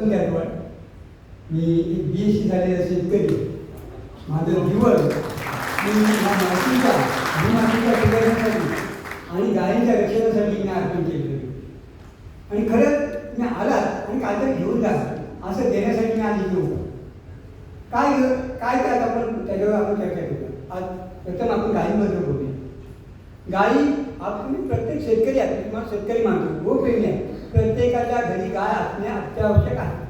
गायकवाड मी एक बी S C झालेला शेतकरी माझं जीवन मी मातीचा भूमातीचा सुधारण्यासाठी आणि गायींच्या रक्षणासाठी मी अर्पण केलेलं आणि खरंच मी आलात आणि काहीतरी घेऊन जा असं देण्यासाठी मी आज इथे होतो काय काय काय आपण त्याच्यावर आपण चर्चा करूया आज प्रथम आपण गायीबद्दल बोलूया. गायी आपण प्रत्येक शेतकरी आहे किंवा शेतकरी मानतो गो प्रेमी आहे. प्रत्येकाच्या घरी गाय असणे अत्यावश्यक आहे.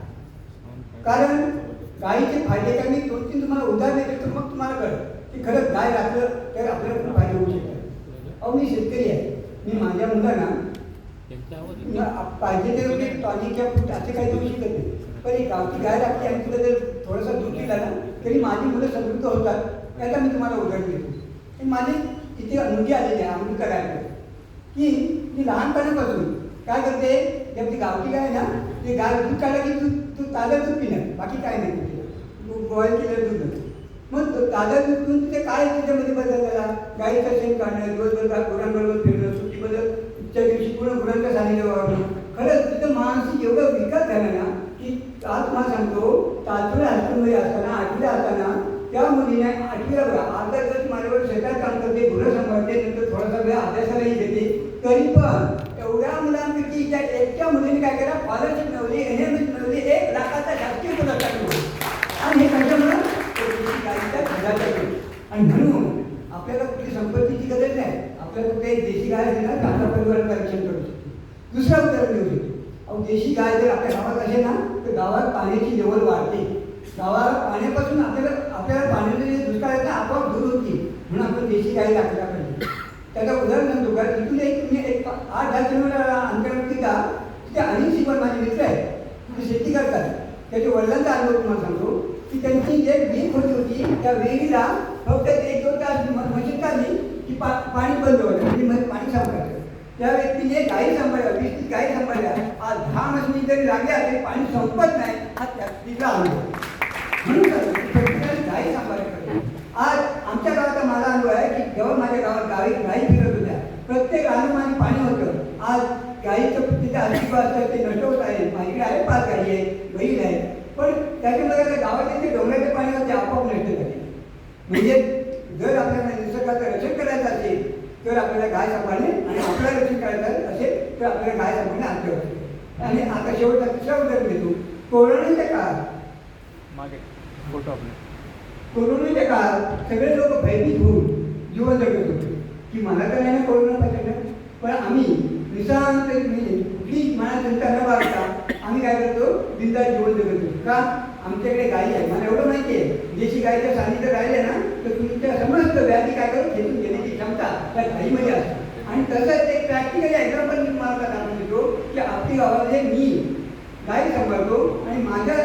कारण गायीचे फायदे काय मी दोन तीन तुम्हाला उदाहरण देते तर मग तुम्हाला कळेल की खरंच गाय राखलं तर आपल्याला खूप फायदे होऊ शकतात. अहो मी शेतकरी आहे. मी माझ्या मुलांना पाहिजे ते म्हणजे टॉनिक किंवा फूट असे काही देऊ शकत नाही. पण एक गावची गाय लागते आणि तुला जर थोडासा दूध दिला ना तरी माझी मुलं समृद्ध होतात. याचा मी तुम्हाला उदाहरण देतो. आणि माझी इथे अंगी आलेली आहे अमृता करायला की मी लहानपणापासून काय करते? जर आपली गावठी गाय ना ते गाय दूध काढलं की तू तू ताजं दूध पिणार बाकी काय नाही तिला बॉईल केलेलं दूध. मग तो ताजं दूध पिऊन तिथे काय त्याच्यामध्ये बदल झाला? गाईचं शेण काढणं दिवसभर गुरांबरोबर फिरणं सुट्टीबद्दल च्या दिवशी पूर्ण गुरांच्या सानिध्य वागणं खरंच तिथं मानसिक एवढा विकास झाला ना की आज मला सांगतो ताजपुर हायस्कूलमध्ये असताना आठवीला असताना त्या मुलीने आठवीला बघा अर्धा दिवस माझ्यावर शेतात काम करते गुरं सांभाळते नंतर थोडासा वेळ अभ्यासालाही देते तरी पण एवढ्या मुलांपैकी त्या एकट्या मुलीने काय केलं स्कॉलरशिप मिळवली एन एम एस मिळवली एक लाखाचा शासकीय पुरस्कार मिळवला आणि हे कशामुळं तर देशी गाईच्या दुधाच्या मुळे. आणि म्हणून आपल्याला कुठली संपत्तीची गरज आपल्याला काही देशी गाय आहे ना चांगल्या परिवाराचं रक्षण करू शकतो दुसरा उदाहरण देऊ शकतो. अहो देशी गाय जर आपल्या गावात असेल ना तर गावात पाण्याची लेवल वाढते. गावाला पाण्यापासून आपल्याला आपल्याला पाण्याचे जे दुष्काळ आहे ना आपोआप दूर होती म्हणून आपण देशी गाय राखल्या पाहिजे. त्याचं उदाहरण सांगतो का? तिथून एक तुम्ही एक आठ दहा किलोमीटर अंतरावरती का तिथे अनिल शिवण माझे मित्र आहेत. शेती करतात. त्याच्या वडिलांचा अनुभव तुम्हाला सांगतो. की त्यांची जे विहीर होती होती त्या विहिरीला फक्त एक दोन तास म- मशीन काढली की पा पाणी बंद होतं म्हणजे मध्ये पाणी सांभाळतं त्या व्यक्तीने गाई सांभाळल्या वीस तीस गाई सांभाळल्या आज दहा मशनी जरी लागल्या तरी पाणी संपत नाही हा त्या तिचा अनुभव. म्हणून गाई सांभाळल्या आज आमच्या गावाचा माझा अनुभव आहे की जेव्हा माझ्या गावात गावी गाई फिरत होत्या प्रत्येक अनुमान पाणी होतं. आज गाईचं तिथे आजीबा असतं ते नष्ट होत आहे माहिती आहे पाच गाई आहे बैल आहे. पण त्याच्यामध्ये आता गावात डोंगराचे पाणी होते आपोआप नष्ट झाले. म्हणजे जर आपल्याला निसर्गाचं रक्षण करायचं असेल तर आपल्याला गाय सांभाळणे आणि आपल्याला रक्षण करायचं असेल तर आपल्याला गाय सांभाळणे अत्यावश्यक आहे. आणि आता शेवटचा तिसरा उदाहरण देतो कोरोनाच्या काळात मागे फोटो आपले. कोरोनाच्या काळात सगळे लोक भयभीत होऊन जीवन जगत होते. की मला तर नाही कोरोना पाहिजे पण आम्ही निशांत म्हणजे कुठली मनात चिंता न बाळगता आम्ही काय करतो बिंदास जीवन जगत होतो. का? आमच्याकडे गाई आहे. मला एवढं माहिती आहे. देशी गायीच्या सानिध्य राहिले ना तर त्यांनी समस्त काय करू? खेचून घेण्याची क्षमता त्या गाईमध्ये असते आणि तसंच एक प्रॅक्टिकली एक्झाम्पल मी तुम्हाला दाखवून देतो की आपली गावामध्ये मी गाई सांभाळतो आणि माझ्या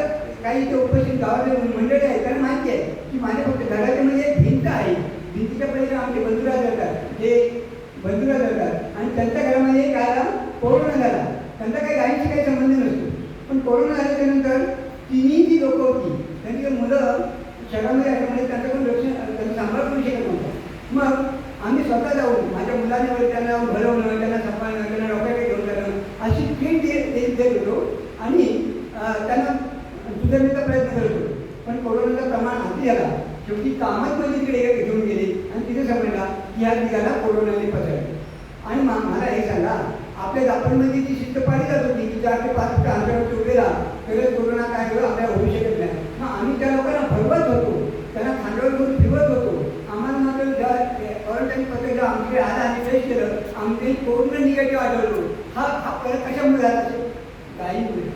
काही इथे उपस्थित गावातले मंडळी आहेत त्यांना माहिती आहे की माझ्या फक्त घराच्या म्हणजे एक भिंत आहे. भिंतीच्या पलीकडे आमचे बंधुरा जातात जे बंधुरा जातात आणि त्यांच्या घरामध्ये काय आला कोरोना झाला. त्यांचा काही गायीशी काही संबंध नसतो. पण कोरोना झाल्याच्यानंतर तिन्ही जी लोक होती त्यांची मुलं शहरामध्ये असल्यामुळे म्हणजे त्यांच्याकडून लक्ष त्यांनी सांभाळ करू शकत नव्हतं. मग आम्ही स्वतः जाऊन माझ्या मुलांनी वगैरे त्यांना भरवणं त्यांना सांभाळणं त्यांना डॉक्टरकडे घेऊन जाणं अशी ट्रीट देत देत होतो. आणि त्यांना सुधारण्याचा प्रयत्न करत होतो. पण कोरोनाचं प्रमाण हाती आला. शेवटी कामच म्हणजे तिकडे घेऊन गेले आणि तिथे समजला की ह्या तिघाला कोरोनाने पसरले. आणि मा- मला हे सांगा आपल्या जापानमध्ये जी शिस्त पाळली जात होती की चार ते पाच फूट अंतरावरती उभे राहा कोरोना काय करू आपल्याला होऊ शकत नाही. मग आम्ही त्याला लोकांना भरवत होतो त्यांना खांद्यावर घेऊन फिरवत होतो आम्हाला मात्र क्वारंटाईन पत्र जेव्हा आमच्याकडे केलं आमचे कोरोना निगेटिव्ह आढळलो हा हा फरक कशामुळे झाला असेल गायीमुळे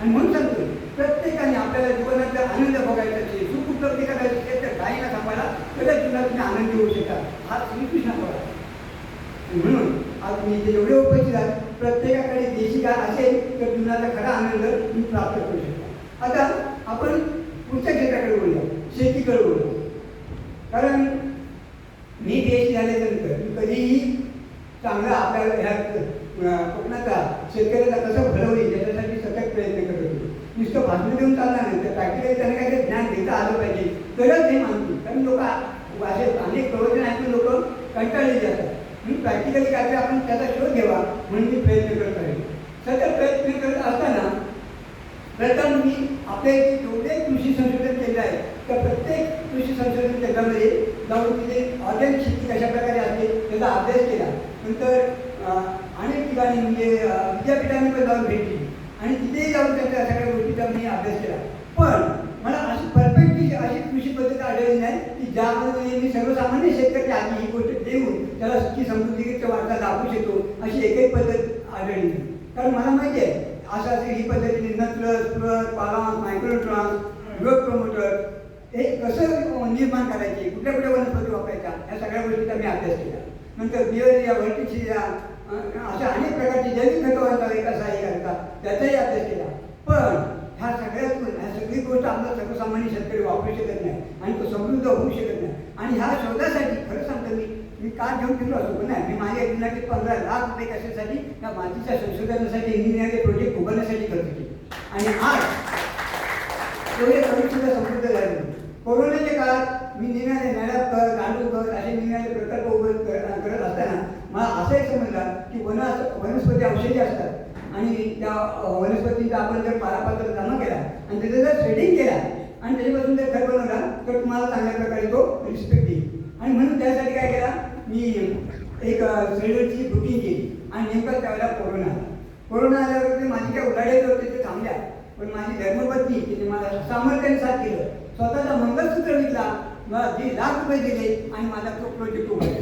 आणि म्हणून सांगतो प्रत्येकाने आपल्याला जीवनाचा आनंद बघायचा असेल सुख उपलब्धी करायची असेल तर गायीला सांभाळा तरच जीवनात तुम्ही आनंदी होऊ शकता. हा श्रीकृष्णाचा म्हणून आज मी जे एवढे उपस्थित आहात प्रत्येकाकडे देशी गाय असेल तर जीवनाचा खरा आनंद तुम्ही प्राप्त करू शकता. आता आपण पुढच्या क्षेत्राकडे बोलूया शेतीकडे बोलूया कारण झाल्यानंतर मी कधीही चांगलं आपल्याला ह्या कोकणाचा शेतकऱ्याचा कसं भरवली याच्यासाठी सतत प्रयत्न करत होतो. नुसतं भाषण देऊन चालणार नाही. तर प्रॅक्टिकली त्यांना काही ज्ञान देता आलं पाहिजे. तरच हे मानतो कारण लोक असे अनेक प्रवचन ऐकून लोक कंटाळले जातात. म्हणून प्रॅक्टिकली काहीतरी आपण त्याचा शोध घ्यावा म्हणून मी प्रयत्न करत आहे. सतत प्रयत्न करत असताना प्रथम मी आपले जेवढे कृषी संशोधन केंद्र आहे त्या प्रत्येक कृषी संशोधन केंद्रामध्ये जाऊन तिथे ऑर्गॅनिक शेती कशा प्रकारे असते त्याचा अभ्यास केला. नंतर अनेक ठिकाणी म्हणजे विद्यापीठांनी पण जाऊन भेट दिली. आणि तिथेही जाऊन त्यांच्या सगळ्या गोष्टीचा मी अभ्यास केला. पण मला अशी परफेक्ट अशी कृषी पद्धत आढळली नाही की ज्यामध्ये मी सर्वसामान्य शेतकरी आधी ही गोष्ट देऊन त्याला सुखी समृद्धीच्या वाटा दाखवू शकतो अशी एकही पद्धत आढळली नाही. कारण मला माहिती आहे असं असं ही पद्धतीने नत्र स्प्रत पालांस मायक्रोट्रान्स हे कसं निर्माण करायचे? कुठल्या कुठल्या वनस्पती वापरायच्या? या सगळ्या गोष्टीचा मी अभ्यास केला. नंतर बिअरिया व्हर्टिसिया अशा अनेक प्रकारची जैविक खतवांचा कसा हे करता त्याचाही अभ्यास केला. पण ह्या सगळ्यात ह्या सगळी गोष्ट आपला सर्वसामान्य शेतकरी वापरू शकत नाही आणि तो समृद्ध होऊ शकत नाही. आणि ह्या शोधासाठी खरं सांगतो मी मी का घेऊन गेलो असतो? नाही मी माझ्या एकूणातील पंधरा लाख रुपये कशासाठी त्या मातीच्या संशोधनासाठी इंजिनिअरिंग प्रोजेक्ट उभारण्यासाठी खर्च आणि आज तेवढे कमी सुद्धा समृद्ध झाले कोरोनाच्या काळात मी निघाले नळ्या कर गांडू कर असे निघाले प्रकल्प उभे कर- करत असताना मला असंही समजलं की वन वनस्पती औषधी असतात. आणि त्या वनस्पतीचा आपण जर पारापात्र जमा केला आणि त्याचं जर शेडिंग केला आणि त्याच्यापासून जर खत बनवला तर तुम्हाला चांगल्या प्रकारे तो रिस्पेक्ट देईल आणि म्हणून त्यासाठी काय केला? मी एक सिलेंडरची बुकिंग केली. आणि नेमकं त्यावेळेला कोरोना आला. कोरोना आल्यावर ते माझी काय उलाढायचं होते ते थांबल्या. पण माझी धर्मपत्नी तिने मला सामर्थ्याने साथ केलं. स्वतःचा मंगलसूत्र विकला मला दीड लाख रुपये दिले आणि माझा तो प्रोजेक्ट उघडला.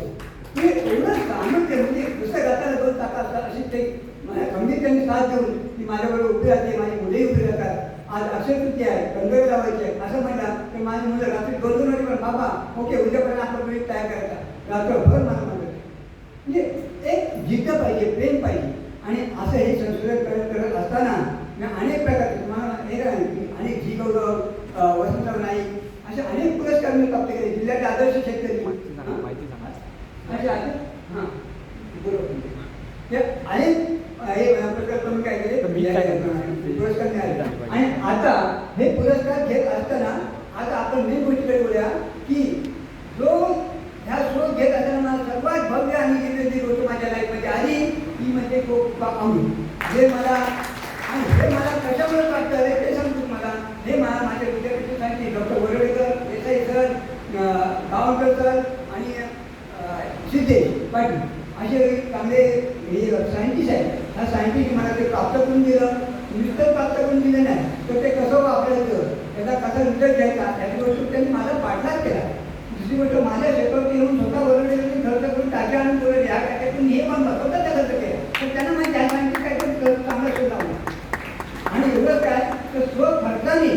ते एवढं सामर्थ्य म्हणजे दुसऱ्या घाताला दोन टाका असतात अशी ते माझ्या त्यांनी साथ देऊन ती माझ्याबरोबर उभी राहते माझी मुलंही उभी राहतात. आज अक्षयतृती आहे कंगवे लावायची आहे. असं म्हणतात की माझी मुलं रात्री दोन दोन वाजेपर्यंत बाबा ओके उद्यापर्यंत आपला प्रोजेक्ट तयार करायचा. रात्रभर मला मदत म्हणजे एक जिद्द पाहिजे प्रेम पाहिजे. आणि असं हे संशोधन करत करत असताना मी अनेक प्रकारचे तुम्हाला हे काय की अनेक जी गौरव वसंतराव नाईक असे अनेक पुरस्कार मी प्राप्त केले. जिल्ह्याचे आदर्श शेतकरी हां? हां. हे अनेक हे काय केले? पुरस्कार मिळाले. आणि आता हे पुरस्कार घेत असताना आता आपण मेन गोष्टीकडे बोलूया की जो ह्या शोध घेत असताना मला सर्वात भव्य आणि दिव्य जी गोष्ट माझ्या लाईफमध्ये आली ती म्हणजे कोकपा अमृत जे मला आणि हे मला कशामुळे प्राप्त झाले ते सांगतो मला हे मला माझ्या विद्यापीठात सांगितले डॉक्टर वरडेकर देसाई सर अं, गावकर सर आणि अं, सिद्धेश पाटील असे चांगले हे सायंटिस्ट आहेत. ह्या सायंटिस्ट मला ते प्राप्त करून दिलं. नुसतं प्राप्त करून दिलं नाही तर ते कसं वापरायचं? त्याचा कसा रिझल्ट घ्यायचा? त्याची गोष्ट त्यांनी माझा पाठलाग केला. दुसरी गोष्ट माझ्या शेतावरती येऊन स्वतः वरडले खर्च करून टाक्या आणून बोलले ह्या टाक्यातून हे पण स्वतः त्या खर्च केला. तर त्यांना माहिती आहे माहिती काय तरी चांगला शोध लावला आणि एवढं काय? तर स्व खर्चाने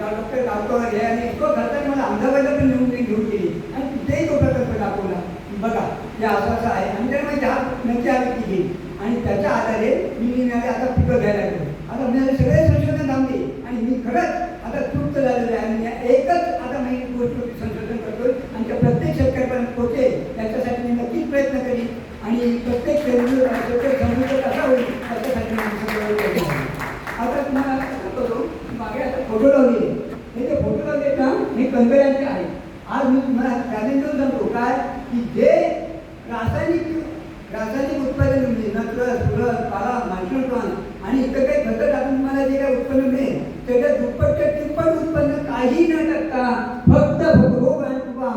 डॉक्टर गावकर हे आणि स्व मला अहमदाबादला पण नेऊन ते घेऊन गेली आणि तिथेही तो प्रकल्प दाखवला की बघा हे असं असं आहे आणि त्यामुळे त्या नक्की आली ती घेईल आणि त्याच्या आधारे मी निघाले आता पिकं घ्यायला लागलो आता म्हणजे सगळे संशोधन थांबले आणि मी खरंच आता तृप्त झालेलं आहे. आणि एकच आता मी गोष्ट संशोधन करतो आणि त्या प्रत्येक शेतकऱ्यापर्यंत पोहोचे त्याच्यासाठी मी नक्कीच प्रयत्न करीन. आणि प्रत्येक शेतकरी शेतकरी समृद्ध कसा होईल त्याच्यासाठी मी आता तुम्हाला सांगतो मागे आता फोटो लावले हे जे फोटो लावले ना हे कंगऱ्यांचे आहे आज मी तुम्हाला चॅलेंज देऊन सांगतो काय? की जे रासायनिक रासायनिक उत्पादन म्हणजे नत्र सुरत पाला मायक्रोट्रॉन आणि इतर काही खतं टाकून तुम्हाला जे काही उत्पन्न मिळेल त्याच्या दुप्पट ते तिप्पट उत्पन्न काही न टाकता फक्त रोग आणि किंवा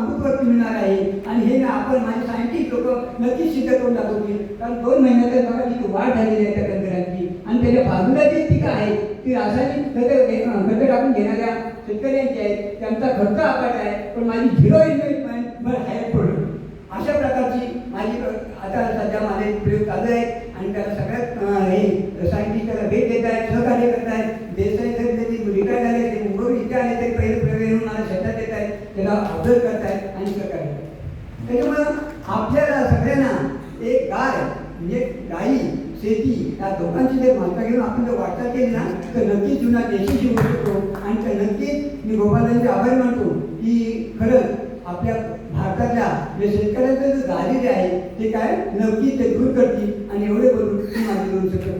अमृतवरती आहे. आणि हे ना आपण माझे सायंटिस्ट लोक नक्कीच सिद्ध करून दाखवतील कारण दोन महिन्यात बघा जी वाढ झालेली आहे त्या कंकरांची आणि त्याच्या बाजूला जी पिकं आहेत ती रासायनिक खतं खतं टाकून घेणाऱ्या शेतकऱ्यांची आहेत त्यांचा खर्च आकाट आहे पण माझी झिरो इन्व्हेस्टमेंट बरं हायर प्रोडक्ट अशा प्रकारची माझी आता सध्या माझे प्रयोग चालू आहेत आणि त्याला सगळ्यात हे सायंटिस्ट त्याला भेट देत आहेत सहकार्य करत आहेत. देसाई तरी त्यांनी रिटायर झाले ते मुंबई इथे आले तरी पहिले प्रयोग येऊन मला शेतात येत आहेत. त्याला ऑब्झर्व आपल्याला सगळ्यांना एक गाय म्हणजे गाई शेती या दोघांची जर मालका घेऊन आपण जर वाटचाल केली ना तर नक्कीच जुना देशीशी होऊ शकतो आणि तर नक्कीच मी गोपालांचे आभार मानतो की खरंच आपल्या भारतातल्या जे शेतकऱ्यांचं जे दारिद्र्य आहे ते काय नक्की ते दूर करतील आणि एवढे बोलून माझी दोन शकतो